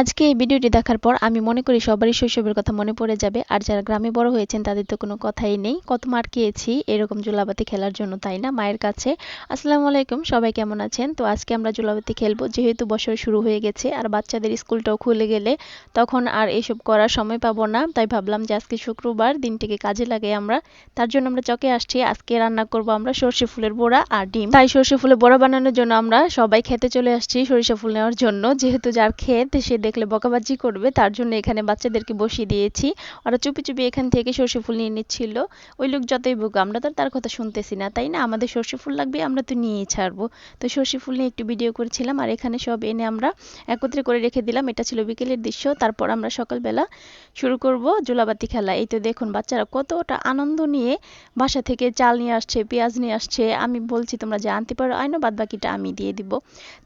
আজকে এই ভিডিওটি দেখার পর আমি মনে করি সবারই শৈশবের কথা মনে পড়ে যাবে। আর যারা গ্রামে বড় হয়েছেন, তাদের তো কোনো কথাই নেই। কত মার খেয়েছি, এরকম জুলাবাতি খেলার জন্য, তাই না? মায়ের কাছে। আসসালামু আলাইকুম, সবাই কেমন আছেন? তো আজকে আমরা জুলাবাতি খেলব। যেহেতু বছর শুরু হয়ে গেছে আর বাচ্চাদের স্কুলটাও খুলে গেলে তখন আর এসব করার সময় পাবো না। তাই ভাবলাম যে আজকে শুক্রবার, দিনটিকে কাজে লাগে আমরা, তার জন্য আমরা চকে আসছি। আজকে রান্না করব আমরা সর্ষে ফুলের বড়া আর ডিম। তাই সর্ষে ফুলের বড়া বানানোর জন্য আমরা সবাই খেতে চলে আসছি সরিষা ফুল নেওয়ার জন্য। যেহেতু যার ক্ষেত, সে দেখলে বকাবাজি করবে, তার জন্য এখানে বাচ্চাদেরকে বসিয়ে দিয়েছি। ওরা চুপি চুপি এখান থেকে সর্ষে ফুল নিয়ে নিচ্ছিল। ওই লোক যতই বোকা আমরা তো তার কথা শুনতেছি না, তাই না? আমাদের সর্ষে ফুল লাগবে, আমরা তো নিয়েই ছাড়বো। তো সর্ষে ফুল নিয়ে একটু ভিডিও করেছিলাম, আর এখানে সব এনে আমরা একত্রে করে রেখে দিলাম। এটা ছিল বিকেলের দৃশ্য, তারপর আমরা সকালবেলা শুরু করব জোলাবাতি খেলা। এই তো দেখুন বাচ্চারা কতটা আনন্দ নিয়ে বাসা থেকে চাল নিয়ে আসছে, পেঁয়াজ নিয়ে আসছে। আমি বলছি, তোমরা যে আনতে পারো আইনো বাদ বাকিটা আমি দিয়ে দিব।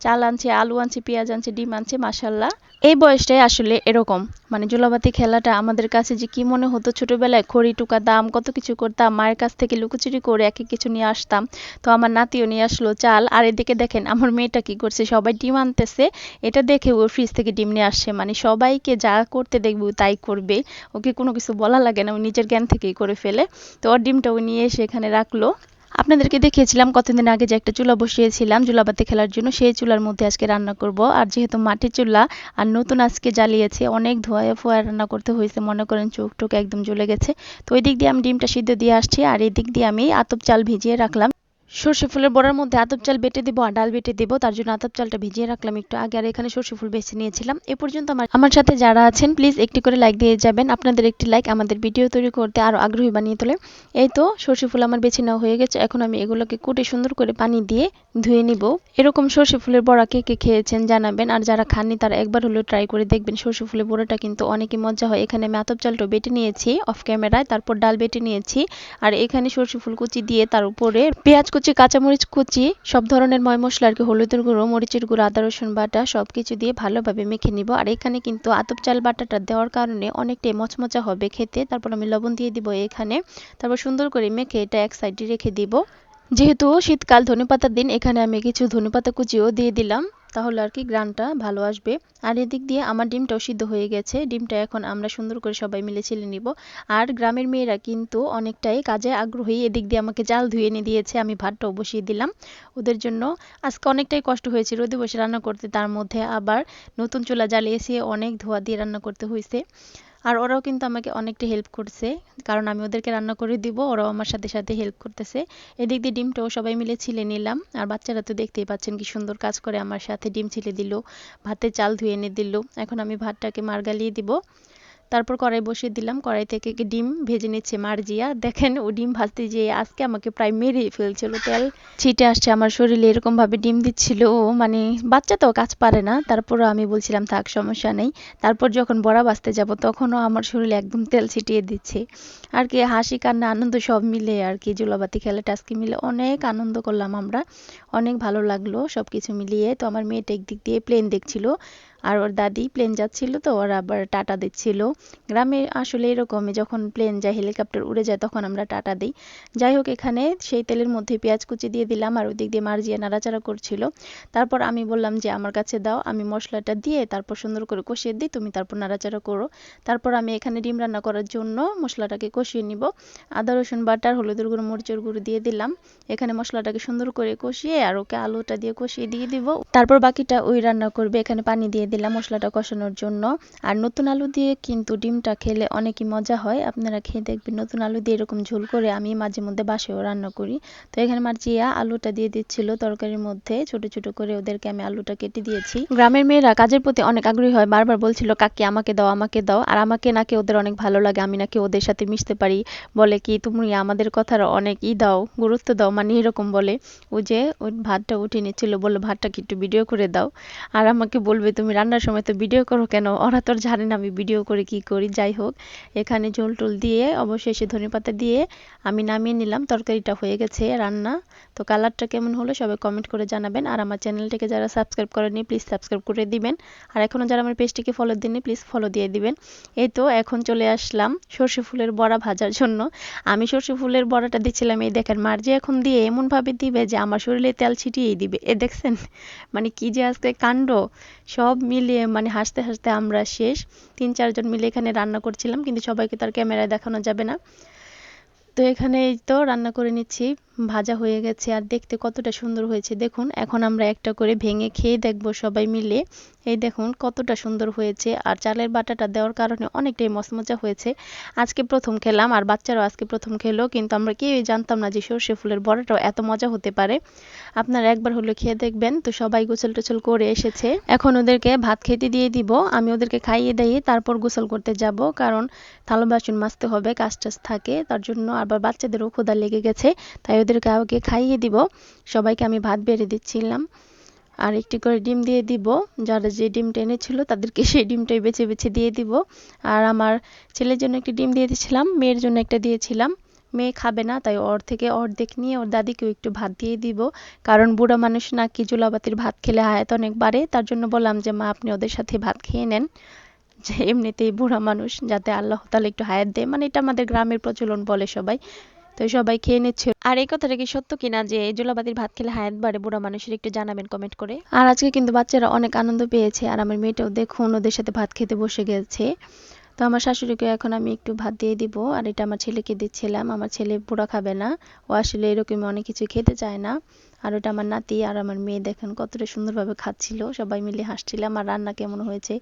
চাল আনছে, আলু আনছে, পেঁয়াজ আনছে, ডিম আনছে মাসাল্লাহ এই বয়সটাই আসলে এরকম। মানে জোলাবাতি খেলাটা আমাদের কাছে যে কি মনে হতো ছোটবেলায়, খড়ি টুকা দাম, কত কিছু করতাম, মায়ের কাছ থেকে লুকোচুরি করে এক কিছু নিয়ে আসতাম। তো আমার নাতিও নিয়ে আসলো চাল। আর এদিকে দেখেন আমার মেয়েটা কি করছে, সবাই ডিম আনতেছে। এটা দেখে ও ফ্রিজ থেকে ডিম নিয়ে আসছে মানে সবাইকে যা করতে দেখবে তাই করবে। ওকে কোনো কিছু বলা লাগে না, ও নিজের জ্ঞান থেকেই করে ফেলে। তো ওর ডিমটা ও নিয়ে এসে এখানে রাখল। আপনাদেরকে দেখিয়েছিলাম কতদিন আগে যে একটা চুলা বসিয়েছিলাম, চুলাবাতি খেলার জন্য। সেই চুলার মধ্যে আজকে রান্না করব। আর যেহেতু মাটির চুলা, আর নতুন আজকে জ্বালিয়েছে, অনেক ধোয়া ফোয়া রান্না করতে হয়েছে। মনে করেন চোখ টোক একদম জ্বলে গেছে। তো ওই দিক দিয়ে আমি ডিমটা সিদ্ধ দিয়ে আসছি, আর এই দিক দিয়ে আমি আতপ চাল ভিজিয়ে রাখলাম। সর্ষে ফুলের বড়ার মধ্যে আতপ চাল বেটে দিব আর ডাল বেটে দিব। তার জন্য আতপ চালটা ভিজিয়ে রাখলাম একটু আগে আর এখানে সর্ষে ফুল বেছে নিয়েছিলাম। এ পর্যন্ত আমার আমার সাথে যারা আছেন প্লিজ একটি করে লাইক দিয়ে যাবেন। আপনাদের একটি লাইক আমাদের ভিডিও তৈরি করতে আরও আগ্রহী বানিয়ে তোলে। এই তো সর্ষে ফুল আমার বেছে নেওয়া হয়ে গেছে। এখন আমি এগুলোকে কুটে সুন্দর করে পানি দিয়ে ধুয়ে নিব। এরকম সর্ষে ফুলের বড়া কে কে খেয়েছেন জানাবেন। আর যারা খাননি তারা একবার হলেও ট্রাই করে দেখবেন। সর্ষে ফুলের বড়াটা কিন্তু অনেকই মজা হয়। এখানে আমি আতপ চালটা বেটে নিয়েছি অফ ক্যামেরায় তারপর ডাল বেটে নিয়েছি। আর এখানে সর্ষে ফুল কুচি দিয়ে তার উপরে পেঁয়াজ কুচি, কাঁচামরিচ কুচি, সব ধরনের ময় মশলা আর কি, হলুদের গুঁড়ো, মরিচের গুঁড়ো, আদা, রসুন বাটা সব কিছু দিয়ে ভালোভাবে মেখে নিব। আর এখানে কিন্তু আতপ চাল বাটাটা দেওয়ার কারণে অনেকটাই মচমচা হবে খেতে। তারপর আমি লবণ দিয়ে দিব এখানে। তারপর সুন্দর করে মেখে এটা এক সাইডে রেখে দিব। যেহেতু শীতকাল ধনেপাতার দিন, এখানে আমি কিছু ধনেপাতা কুচিও দিয়ে দিলাম। তাহলে আর কি গ্রানটা ভালো আসবে। আর এদিক দিয়ে আমার ডিমটাও সিদ্ধ হয়ে গেছে। ডিমটা এখন আমরা সুন্দর করে সবাই মিলে ছেলে নিব। আর গ্রামের মেয়েরা কিন্তু অনেকটাই কাজে আগ্রহী। এদিক দিয়ে আমাকে জাল ধুয়ে এনে দিয়েছে। আমি ভাতটাও বসিয়ে দিলাম। ওদের জন্য আজকে অনেকটাই কষ্ট হয়েছে। রোদে বসে রান্না করতে। তার মধ্যে আবার নতুন চুলা জ্বালিয়েছি অনেক ধোয়া দিয়ে রান্না করতে হয়েছে আর ওরাও কিন্তু আমাকে অনেকটা হেল্প করছে। কারণ আমি ওদেরকে রান্না করে দিব, ওরাও আমার সাথে সাথে হেল্প করতেছে। এদিক দিয়ে ডিমটাও সবাই মিলে ছিলে নিলাম। আর বাচ্চারা তো দেখতেই পাচ্ছেন কি সুন্দর কাজ করে আমার সাথে ডিম ছিলে দিল, ভাতে চাল ধুয়ে এনে দিল। এখন আমি ভাতটাকে মার গালিয়ে দিব। তারপর কড়াই বসিয়ে দিলাম। কড়াই থেকে ডিম ভেজে নিচ্ছে। মার্জিয়া দেখেন ও ডিম ভাজতে যেয়ে আজকে আমাকে প্রায় মেরে ফেলছিল। তেল ছিটে আসছে আমার শরীরে এরকম ভাবে ডিম দিচ্ছিল ও। মানে বাচ্চা তো, কাজ পারে না। তারপরও আমি বলছিলাম, থাক, সমস্যা নেই। তারপর যখন বড়া বাঁচতে যাব, তখনও আমার শরীরে একদম তেল ছিটিয়ে দিচ্ছে। আর কি, হাসি, কান্না, আনন্দ সব মিলে আর কি, জুলাবাতি খেলাটা আজকে মিলে অনেক আনন্দ করলাম আমরা। অনেক ভালো লাগল সব কিছু মিলিয়ে। তো আমার মেয়েটা একদিক দিয়ে প্লেন দেখছিল। আর ওর দাদি প্লেন যাচ্ছিল তো, ওরা আবার টাটা দিচ্ছিল। গ্রামে আসলে এরকমই, যখন প্লেন যায় হেলিকপ্টার উড়ে যায়, তখন আমরা টাটা দিই। যাই হোক, এখানে সেই তেলের মধ্যে পেঁয়াজ কুচি দিয়ে দিলাম আর ওদিক দিয়ে মার্জিয়া নাড়াচাড়া করছিল। তারপর আমি বললাম যে, আমার কাছে দাও, আমি মশলাটা দিয়ে তারপর সুন্দর করে কষিয়ে দিই, তুমি তারপর নাড়াচাড়া করো। তারপর আমি এখানে ডিম রান্না করার জন্য মশলাটাকে কষিয়ে নিব। আদা, রসুন, বাটার হলুদের গুঁড়ো, মরিচের গুঁড়ো দিয়ে দিলাম। এখানে মশলাটাকে সুন্দর করে কষিয়ে আর ওকে আলুটা দিয়ে কষিয়ে দিয়ে দিব। তারপর বাকিটা ওই রান্না করবে, এখানে পানি দিয়ে দিলাম মশলাটা কষানোর জন্য। আর নতুন আলু দিয়ে কিন্তু ডিমটা খেলে অনেকই মজা হয়। আপনারা খেয়ে দেখবেন নতুন আলু দিয়ে এরকম ঝোল করে আমি মাঝে মধ্যে বাসেও রান্না করি। তো এখানে মার্জিয়া আলুটা দিয়ে দিচ্ছিল তরকারির মধ্যে। ছোট ছোট করে ওদেরকে আমি আলুটা কেটে দিয়েছি। গ্রামের মেয়েরা কাজের প্রতি অনেক আগ্রহী হয়। বারবার বলছিল, কাকি, আমাকে দাও আমাকে দাও। আর আমাকে নাকি ওদের অনেক ভালো লাগে। আমি নাকি ওদের সাথে মিশতে পারি। বলে কি, তুমি আমাদের কথার অনেক ই দাও, গুরুত্ব দাও। মানে এরকম বলে। ও যে ওই ভাতটা উঠে নিচ্ছিল। বলল ভাতটা কি একটু ভিডিও করে দাও। আর আমাকে বলবে, তুমি রান্নার সময় তো ভিডিও করো কেন? ওরা তো জানে না আমি ভিডিও করে কি করি। যাই হোক, এখানে ঝোল টোল দিয়ে, অবশেষে ধনে পাতা দিয়ে আমি নামিয়ে নিলাম। তরকারিটা হয়ে গেছে রান্না। তো কালারটা কেমন হলো সবাই কমেন্ট করে জানাবেন। আর আমার চ্যানেলটিকে যারা সাবস্ক্রাইব করেনি প্লিজ সাবস্ক্রাইব করে দিবেন। আর এখনও যারা আমার পেজটিকে ফলো দিননি প্লিজ ফলো দিয়ে দিবেন। এই তো এখন চলে আসলাম সর্ষে ফুলের বড়া ভাজার জন্য। আমি সর্ষে ফুলের বড়াটা দিচ্ছিলাম, এই দেখেন, মার যে এখন দিয়ে এমনভাবে দিবে যে আমার শরীরে তেল ছিটিয়েই দিবে। এ দেখছেন? মানে কি যে আজকে কাণ্ড। সব মিলিয়ে মানে হাসতে হাসতে আমরা শেষ। তিন, চারজন মিলে এখানে রান্না করছিলাম, কিন্তু সবাইকে তার ক্যামেরায় দেখানো যাবে না। তো এখানেই তো রান্না করে নিচ্ছি। ভাজা হয়ে গেছে আর দেখতে কতটা সুন্দর হয়েছে। দেখুন, এখন আমরা একটা করে ভেঙে খেয়ে দেখব সবাই মিলে। এই দেখুন, কতটা সুন্দর হয়েছে আর চালের বাটাটা দেওয়ার কারণে অনেকটাই মচমচা হয়েছে। আজকে প্রথম খেলাম আর বাচ্চারাও আজকে প্রথম খেলো, কিন্তু আমরা কেউই জানতাম না যে সর্ষে ফুলের বড়াটাও এত মজা হতে পারে। আপনারা একবার হলো খেয়ে দেখবেন। তো সবাই গোসল টোসল করে এসেছে। এখন ওদেরকে ভাত খেতে দিয়ে দিব। আমি ওদেরকে খাইয়ে দিয়ে তারপর গোসল করতে যাব, কারণ থালো বাসন মাজতে হবে কাজ টাজ থাকে, তার জন্য আবার বাচ্চাদেরও ক্ষুধা লেগে গেছে, তাই ওদেরকে আগে খাইয়ে দিব, সবাইকে আমি ভাত বেড়ে দিচ্ছিলাম। আর একটি করে ডিম দিয়ে দিব, যারা যে ডিমটা এনেছিল তাদেরকে সেই ডিমটাই বেছে বেছে দিয়ে দিব। আর আমার ছেলের জন্য একটি ডিম দিয়ে দিয়েছিলাম, মেয়ের জন্য একটা দিয়েছিলাম। মেয়ে খাবে না, তাই ওর থেকে অর্ধেক নিয়ে ওর দাদিকেও একটু ভাত দিয়ে দিব। কারণ বুড়া মানুষ নাকি জুলাবাতির ভাত খেলে হায়াত অনেক বাড়ে, তার জন্য বললাম যে, মা, আপনি ওদের সাথে ভাত খেয়ে নেন। যে এমনিতেই বুড়া মানুষ যাতে আল্লাহ তাহলে একটু হায়াত দেয় মানে এটা আমাদের গ্রামের প্রচলন বলে সবাই। তো সবাই খেয়ে নিচ্ছে। আর এই কথাটা কি সত্য কিনা যে জোলাবাতির ভাত খেলে হায়াত বাড়ে বুড়া মানুষের একটু জানাবেন কমেন্ট করে। আর আজকে কিন্তু বাচ্চারা অনেক আনন্দ পেয়েছে আর আমার মেয়েটাও দেখুন ওদের সাথে ভাত খেতে বসে গেছে। তো আমার শাশুড়িকে এখন আমি একটু ভাত দিয়ে দিব আর এটা আমার ছেলেকে দিচ্ছিলাম। আমার ছেলে পুরা খাবে না। ও আসলে এরকম অনেক কিছু খেতে চায় না। আর ওটা আমার নাতি আর আমার মেয়ে দেখেন কতটা সুন্দরভাবে খাচ্ছিল। সবাই মিলে হাসছিলাম আর রান্না কেমন হয়েছে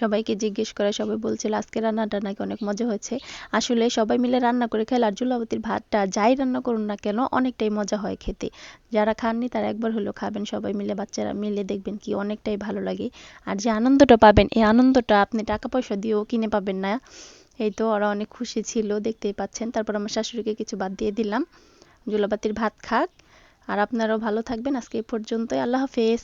সবাইকে জিজ্ঞেস করে সবাই বলছিল, আজকে রান্নাটা নাকি অনেক মজা হয়েছে। আসলে সবাই মিলে রান্না করে খেলে আর জুলাবতির ভাতটা যাই রান্না করুন না কেন অনেকটাই মজা হয় খেতে। যারা খাননি তারা একবার হলেও খাবেন, সবাই মিলে বাচ্চারা মিলে দেখবেন কি অনেকটাই ভালো লাগে। আর যে আনন্দটা পাবেন, এই আনন্দটা আপনি টাকা পয়সা দিয়েও কিনে পাবেন না। এই তো ওরা অনেক খুশি ছিল, দেখতেই পাচ্ছেন। তারপর আমার শাশুড়িকে কিছু বাদ দিয়ে দিলাম। জুলাবাতির ভাত খাক। আর আপনারাও ভালো থাকবেন। আজকে এই পর্যন্তই। আল্লাহ হাফেজ।